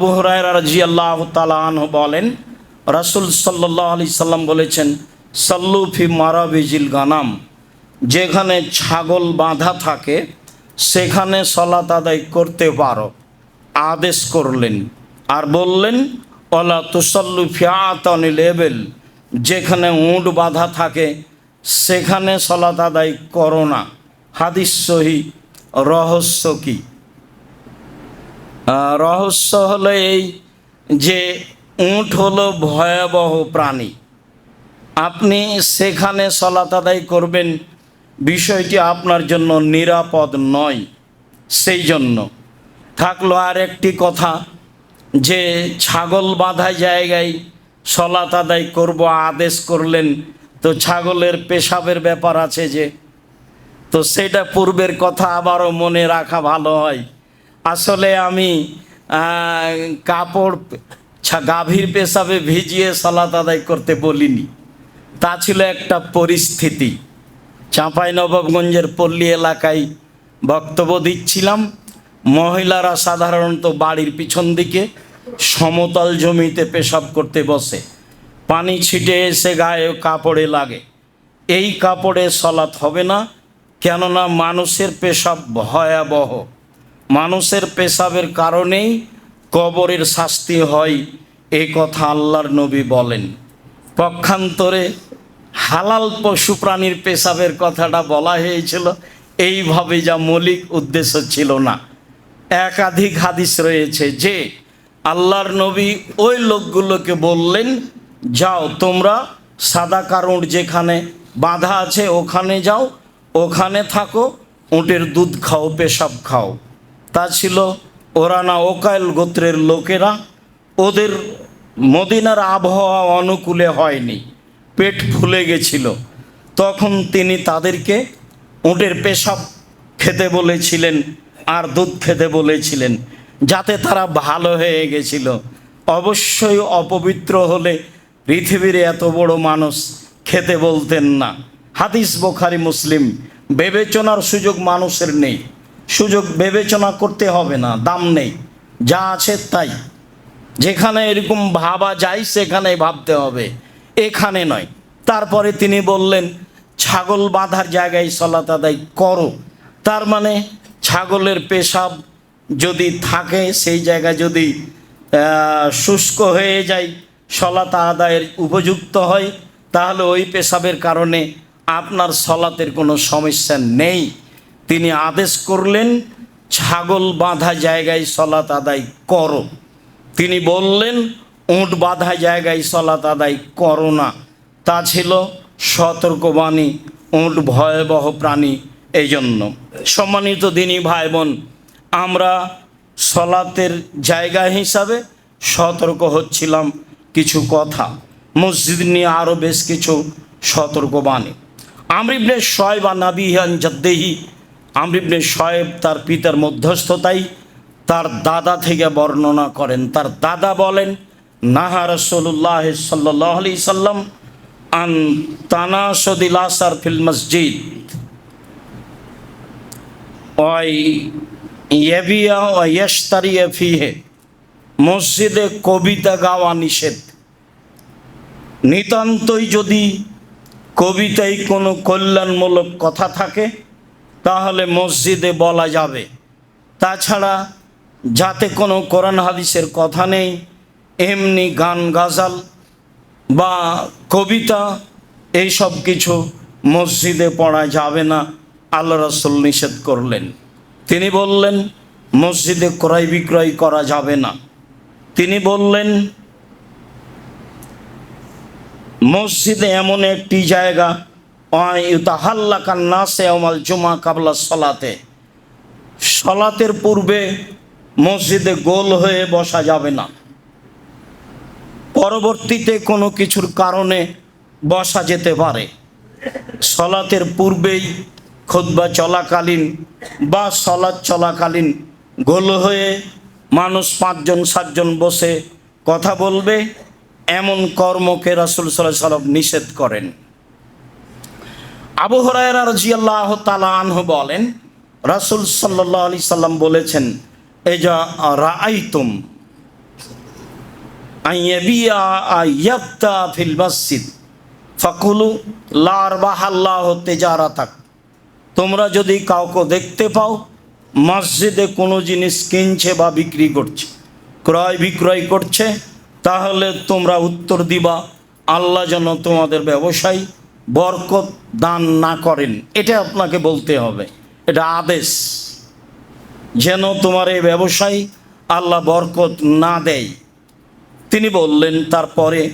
রাজি আল্লাহ বলেন, রাসুল সাল্লাহ আলি সাল্লাম বলেছেন সাল্লুফি মারাবিজিল গানাম, যেখানে ছাগল বাঁধা থাকে, সেখানে সলাত আদায় করতে পারো। আদেশ করলেন আর বললেন অলা তুসল্লু ফিয়াতনি লেবেল, যেখানে উঁট বাঁধা থাকে, সেখানে সলাত আদায় করো না। হাদিস সহি, রহস্য কী? রহস্য হলো এই যে উঁট হলো ভয়াবহ প্রাণী। আপনি সেখানে সলাত আদায় করবেন, বিষয়টি আপনার জন্য নিরাপদ নয়। সেই জন্য থাকল আর একটি কথা যে ছাগল বাঁধা জায়গায় সলাত আদায় করব আদেশ করলেন, তো ছাগলের পেশাবের ব্যাপার আছে যে, তো সেটা পূর্বের কথা আবারও মনে রাখা ভালো হয়। আসলে আমি কাপড় গাভীর পেশাবে ভিজিয়ে সালাত আদায় করতে বলিনি। তা ছিল একটা পরিস্থিতি। চাঁপাই নবাবগঞ্জের পল্লী এলাকায় বক্তব্য দিচ্ছিলাম, মহিলারা সাধারণত বাড়ির পিছন দিকে সমতল জমিতে পেশাব করতে বসে। পানি ছিটে এসে গায়ে কাপড়ে লাগে। এই কাপড়ে সলাৎ হবে না, কেননা মানুষের পেশাব ভয়াবহ। মানুষের পেশাবের কারণেই কবরের শাস্তি হয় এই কথা আল্লাহর নবী বলেন। পক্ষান্তরে হালাল পশু প্রাণীর পেশাবের কথাটা বলা হয়েছিল, এইভাবে যা মৌলিক উদ্দেশ্য ছিল না। একাধিক হাদিস রয়েছে যে আল্লাহর নবী ওই লোকগুলোকে বললেন, যাও তোমরা সাদা কারুর যেখানে বাঁধা আছে ওখানে যাও, ওখানে থাকো, উটের দুধ খাও, পেশাব খাও। তা ছিল ওরানা ওকাইল গোত্রের লোকেরা। ওদের মদিনার আবহাওয়া অনুকূলে হয়নি, পেট ফুলে গেছিল। তখন তিনি তাদেরকে উটের পেশাব খেতে বলেছিলেন আর দুধ খেতে বলেছিলেন, যাতে তারা ভালো হয়ে গেছিল। অবশ্যই অপবিত্র হলে পৃথিবীর এত বড় মানুষ খেতে বলতেন না। হাদিস বোখারি মুসলিম, বিবেচনার সুযোগ মানুষের নেই। সুযোগ বিবেচনা করতে হবে না, দাম নেই। যা আছে তাই। যেখানে এরকম ভাবা যায়, সেখানে ভাবতে হবে। এখানে নয়। তারপরে তিনি বললেন, ছাগল বাঁধার জায়গায় সলাত আদায় করো। তার মানে ছাগলের পেশাব যদি থাকে, সেই জায়গা যদি শুষ্ক হয়ে যায়, সলাত আদায়ের উপযুক্ত হয়, তাহলে ওই পেশাবের কারণে আপনার সলাতের কোনো সমস্যা নেই। তিনি আদেশ করলেন, ছাগল বাঁধা জায়গায় সলাত আদায় করো। তিনি বললেন, উঁট বাঁধা জায়গায় সলাত আদায় করো না। তা ছিল সতর্কবাণী, উঁট ভয়াবহ প্রাণী এই জন্য সম্মানিত দিনী ভাই বোন আমরা সলাতের জায়গা হিসাবে সতর্ক হচ্ছিলাম কিছু কথা। মসজিদ নিয়ে আরও বেশ কিছু সতর্কবাণী। আমরিবনে শয়েব নাবিহান জদ্দেহি আমরিবনে শয়েব তার পিতার মধ্যস্থতায় তার দাদা থেকে বর্ণনা করেন। তার দাদা বলেন, নাহা রসল্লাহ সাল্লাহ আলি সাল্লাম আন তানাসদিল আসার ফিল মসজিদ। ওই মসজিদে কবিতা গাওয়া নিষেধ। নিতান্তই যদি কবিতায় কোনো কল্যাণমূলক কথা থাকে তাহলে মসজিদে বলা যাবে। তাছাড়া যাতে কোনো কোরআন হাদিসের কথা নেই, এমনি গান গাজাল বা কবিতা, এইসব কিছু মসজিদে পড়া যাবে না, আল্লাহ রসুল নিষেধ করলেন। তিনি বললেন, মসজিদে ক্রয় বিক্রয় করা যাবে না। তিনি বললেন, মসজিদে এমন একটি জায়গা জুমা কাবলা সলাতে। সলাতের পূর্বে মসজিদে গোল হয়ে বসা যাবে না। পরবর্তীতে কোনো কিছুর কারণে বসা যেতে পারে। সলাতের পূর্বেই খোদবা চলাকালীন বা সলাৎ চলাকালীন গোল হয়ে মানুষ পাঁচজন, সাতজন বসে কথা বলবে, এমন কর্মকে রাসুল সাল্লাহ সাল্লাম নিষেধ করেন। আবু হরায়রা রাজিয়াল্লাহ তালা আনহু বলেন, রাসুল সাল্লাহ আলি সাল্লাম বলেছেন এই রাআইতুম ফাকুলু বাহাল্লাহ তেজারাতাক। তোমরা যদি কাউকে দেখতে পাও, মসজিদে কোনো জিনিস কিনছে বা বিক্রি করছে, ক্রয় বিক্রয় করছে, তাহলে তোমরা উত্তর দিবা, আল্লাহ যেন তোমাদের ব্যবসায় বরকত দান না করেন, এটা আপনাকে বলতে হবে। এটা আদেশ। যেন তোমার এই ব্যবসায় আল্লাহ বরকত না দেয়। তিনি বললেন, তারপরে